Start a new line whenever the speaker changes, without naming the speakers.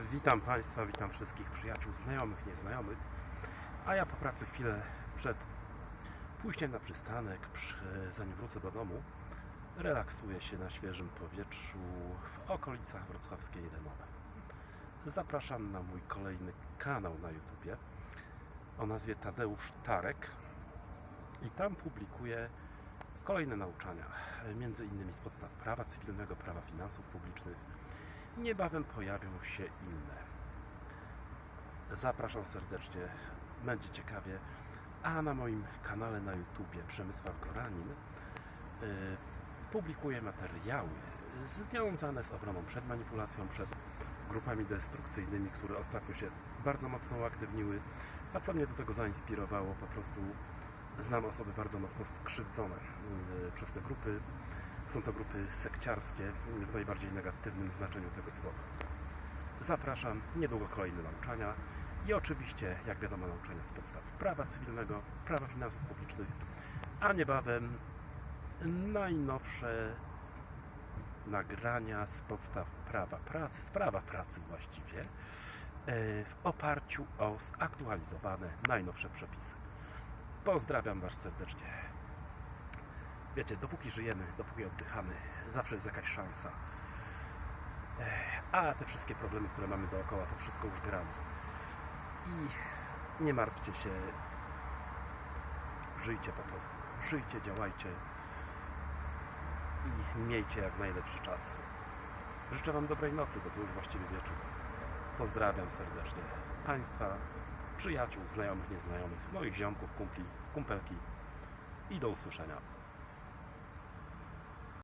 Witam Państwa, witam wszystkich przyjaciół, znajomych, nieznajomych. A ja po pracy chwilę przed pójściem na przystanek, przy, zanim wrócę do domu, relaksuję się na świeżym powietrzu w okolicach wrocławskiej Lenowe. Zapraszam na mój kolejny kanał na YouTubie o nazwie Tadeusz Tarek i tam publikuję kolejne nauczania, między innymi z podstaw prawa cywilnego, prawa finansów publicznych. Niebawem pojawią się inne. Zapraszam serdecznie, będzie ciekawie. A na moim kanale na YouTubie Przemysław Goranin y, publikuję materiały związane z obroną przed manipulacją, przed grupami destrukcyjnymi, które ostatnio się bardzo mocno uaktywniły. A co mnie do tego zainspirowało, po prostu znam osoby bardzo mocno skrzywdzone y, przez te grupy. Są to grupy sekciarskie w najbardziej negatywnym znaczeniu tego słowa. Zapraszam, niedługo kolejne nauczania i oczywiście, jak wiadomo, nauczania z podstaw prawa cywilnego, prawa finansów publicznych, a niebawem najnowsze nagrania z podstaw prawa pracy, z prawa pracy właściwie, e, w oparciu o zaktualizowane najnowsze przepisy. Pozdrawiam Was serdecznie. Wiecie, dopóki żyjemy, dopóki oddychamy, zawsze jest jakaś szansa. A te wszystkie problemy, które mamy dookoła, to wszystko już gramy. I nie martwcie się. Żyjcie po prostu. Żyjcie, działajcie i miejcie jak najlepszy czas. Życzę Wam dobrej nocy, bo to już właściwie wieczór. Pozdrawiam serdecznie Państwa, przyjaciół, znajomych, nieznajomych, moich ziomków, kumpli, kumpelki i do usłyszenia.